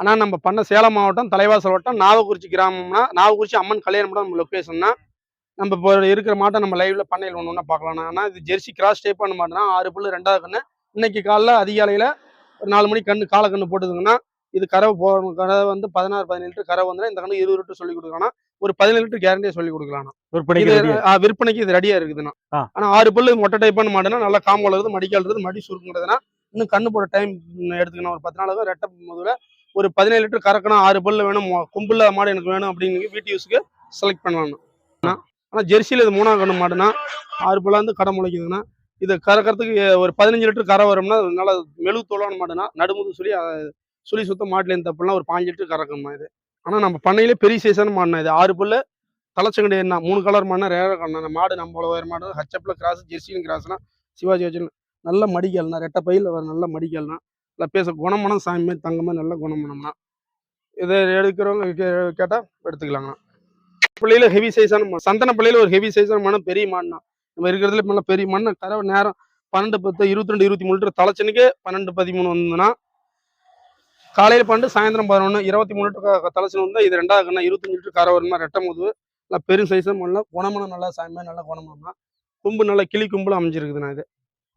ஆனா நம்ம பண்ண சேலம் மாவட்டம் தலைவாசல் வட்டம் நாவக்குறிச்சி கிராமம்னா நாவக்குறிச்சி அம்மன் கல்யாணம் நம்ம லொக்கேஷன்னா நம்ம இப்போ இருக்கிற மாட்டை நம்ம லைவ்ல பண்ணையில் ஒன்று ஒன்றா பார்க்கலாம். ஆனா இது ஜெர்சி கிராஸ் டைப் பண்ண மாட்டேன்னா ஆறு புல்லு ரெண்டாவது கண்ணு. இன்னைக்கு காலைல அதிகாலையில ஒரு நாலு மணிக்கு கண்ணு காலை கண்ணு போட்டுதுங்கன்னா இது கறவை போகணும் கறவை வந்து பதினாறு பதினேழு லிட்டர் கறவை வந்து இந்த கண்ணு இருபது லிட்டர் சொல்லி கொடுக்கலாம். ஒரு பதினேழு லிட்டர் கேரண்டியா சொல்லி கொடுக்கலாம். விற்பனைக்கு விற்பனைக்கு இது ரெடியா இருக்குதுண்ணா ஆ. ஆனா ஆறு பல்லு மொட்டை டைப் பண்ண மாட்டேன்னா நல்லா காம்போல இருக்குது மடிக்கால் மடி சுருக்குங்கிறதுனா இன்னும் கண்ணு போட டைம் எடுத்துக்கணும். ஒரு பத்து நாளுக்கு ரெட்டை முதல்ல ஒரு பதினேழு லிட்டர் கறக்கணும் ஆறு பல்லு வேணும் மொ- கொம்புள்ள மாடு எனக்கு வேணும் அப்படின்னு வீட்டு யூஸுக்கு செலக்ட் பண்ணலாம். ஆனால் ஜெர்சியில் இது மூணாம் கண்ணு மாடுனா ஆறு பல்லா வந்து கடை முளைக்குதுன்னா இது கறக்கிறதுக்கு ஒரு பதினஞ்சு லிட்டர் கரை வரும்னா நல்லா மெழுகு தோலான மாடுனா நடுமுது சொல்லி சுழி சுத்தம் மாட்டுலேருந்து தப்புலாம் ஒரு பாஞ்சு லிட்டர் கறக்கணுமா இது. ஆனால் நம்ம பண்ணையிலே பெரிய சைஸான மாடுனா இது. ஆறு பல்லு தலைச்சங்கடி என்ன மூணு கலர் மாடுனா ரேராக கண்ணா மாடு நம்மள உயர் மாடு. ஹச்சப்பில் கிராஸ் ஜெர்சியும் கிராஸ்னா சிவாஜி வச்சு நல்ல மடிக்கல்னா ரெட்டை பையில் நல்ல மடிக்கல்னா நல்லா பேச குணமனம் சாமி மாதிரி தங்கமா நல்ல குணமனம்னா இதை எடுக்கிறவங்க கே- கேட்டா எடுத்துக்கலாங்கண்ணா. பிள்ளையில ஹெவி சைஸான சந்தன பிள்ளையில ஒரு ஹெவி சைஸான மனம் பெரிய மாடுனா நம்ம இருக்கிறதுல நல்ல பெரிய மண்ணு கறவை நேரம் பன்னெண்டு பத்து இருபத்தி ரெண்டு இருபத்தி மூணு லிட்டர் தலைச்சனுக்கு பன்னெண்டு பதிமூணு வந்ததுன்னா காலையில பன்னெண்டு சாயந்தரம் பதினொன்று இருபத்தி மூணு லிட்டர் தலைச்சன் வந்தால் இது ரெண்டாவது கண்ணா. இருபத்தஞ்சு லிட்டர் கரை வரும்னா ரெட்டை முதுவு நல்லா பெரும் சைஸும் பண்ணல குணமனம் நல்லா சாமியாக நல்லா குணமனம்னா கொம்பு நல்லா கிளி கொம்புல அமைஞ்சிருக்குதுண்ணா இது.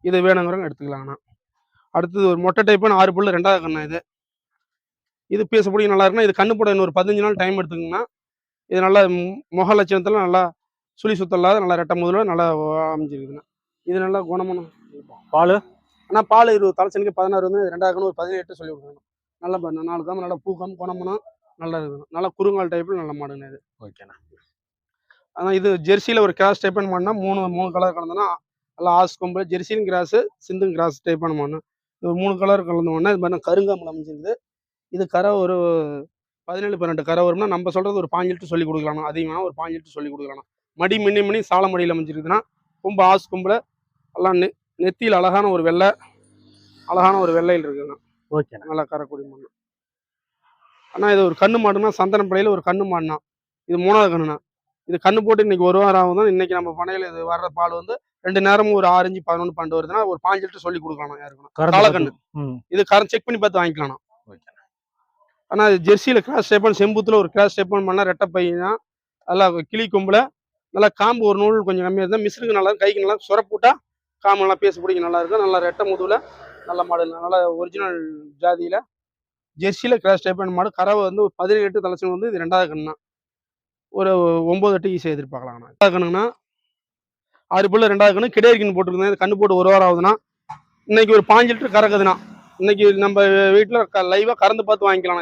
இது வேணுங்கிறவங்க எடுத்துக்கலாங்கண்ணா. அடுத்தது ஒரு மொட்டை டைப்புன்னு ஆறு புல்லு ரெண்டாவது கண்ணா இது. இது பேசப்படி நல்லா இருக்குன்னா இது கண்ணு போட இன்னொரு பதினஞ்சு நாள் டைம் எடுத்துக்கங்கன்னா இது நல்லா முக லட்சணத்தில் நல்லா சுழி சுத்தம் இல்லாத நல்லா ரெட்டை முதல்ல நல்லா அமைஞ்சிருக்குதுண்ணா இது நல்லா குணமனம் பாலு? ஆனால் பால் இருபது தலைச்சனுக்கு பதினாறு வந்து ரெண்டாவது கண்ணு ஒரு பதினெட்டு சொல்லி கொடுக்கணும் நல்லா பண்ண நாலு காம நல்லா பூக்கம் குணமனம் நல்லா இருக்குதுண்ணா நல்லா குறுங்கால் டைப்பில் நல்ல மாடுங்க இது. ஓகேண்ணா. ஆனால் இது ஜெர்சியில் ஒரு கிராஸ் டைப் பண்ணா மூணு மூணு கலர் கலந்தோன்னா நல்லா ஆஸ் கொம்பு ஜெர்சியும் கிராஸு சிந்தும் கிராஸ் டைப் பண்ண மாடணும் இது ஒரு மூணு கலர் கலந்தோன்னா இது மாதிரி கருங்காமல் அமைஞ்சிருது. இது கரை ஒரு பதினேழு பன்னெண்டு கரை வரும்னா நம்ம சொல்றது ஒரு பாஞ்சு லிட்டர் சொல்லி கொடுக்கலாம் அதிகமாக ஒரு பாஞ்சு லிட்டர் சொல்லி கொடுக்கலாம்? மடி மின்னி மணி சால மடியில் அமைஞ்சிருக்குதுன்னா கொம்பு ஆஸ் கொம்புல எல்லாம் நெ நெத்தியில் அழகான ஒரு வெள்ளை அழகான ஒரு வெள்ளையில் இருக்குதுண்ணா ஓகேண்ணா நல்லா கரக்குடி மண் அண்ணா இது ஒரு கண்ணு மாடுனா சந்தன பிள்ளையில ஒரு கண்ணு மாடுனா இது மூணாவது கண்ணுண்ணா. இது கண்ணு போட்டு இன்னைக்கு ஒரு வாரம் ஆகுதுன்னா இன்னைக்கு நம்ம பண்ணையில இது வர்ற பால் வந்து ரெண்டு நேரமும் ஒரு ஆறு அஞ்சு பதினொன்று பன்னெண்டு வருதுன்னா ஒரு பாஞ்சு லிட்டர் சொல்லி கொடுக்கலாம் கறந்து காலக்கண்ணு. இது கரண்ட் செக் பண்ணி பார்த்து வாங்கிக்கலாம் ஓகேண்ணா. ஆனா இது ஜெர்சியில கிராஸ் ஸ்டேப்பன் செம்புத்துல ஒரு கிராஸ் ஸ்டேப்பன் பண்ணா ரெட்டை பையனா நல்லா கிளி கொம்புல. நல்லா காம்பு ஒரு நூல் கொஞ்சம் கம்மியாக இருந்தால் மிஸ்ருக்கு நல்லா கைக்கு நல்லா சுரப்புட்டா காம்பு நல்லா பேச பிடிக்க நல்லா இருக்கும். நல்லா ரெட்டை முதுகுல நல்ல மாடு நல்லா ஒரிஜினல் ஜாதியில. ஜெர்சியில கிராஸ் ஸ்டேப்பன் மாடு கறவை வந்து ஒரு பதினேழு எட்டு தலைச்சல் வந்து இது ரெண்டாவது கண்ணா ஒரு ஒன்பது எட்டு ஈஸியாக எதிர்பார்க்கலாம் ரெண்டாவது கண்ணுனா ஆறு புள்ள ரெண்டாவது கண்ணு கிடையாது போட்டுருந்தேன் கண்ணு போட்டு ஒரு வாரம் ஆகுதுன்னா இன்னைக்கு ஒரு பாஞ்சு லிட்டர் கறக்குதுண்ணா இன்னைக்கு நம்ம வீட்டில் லைவாக கறந்து பார்த்து வாங்கிக்கலாம்.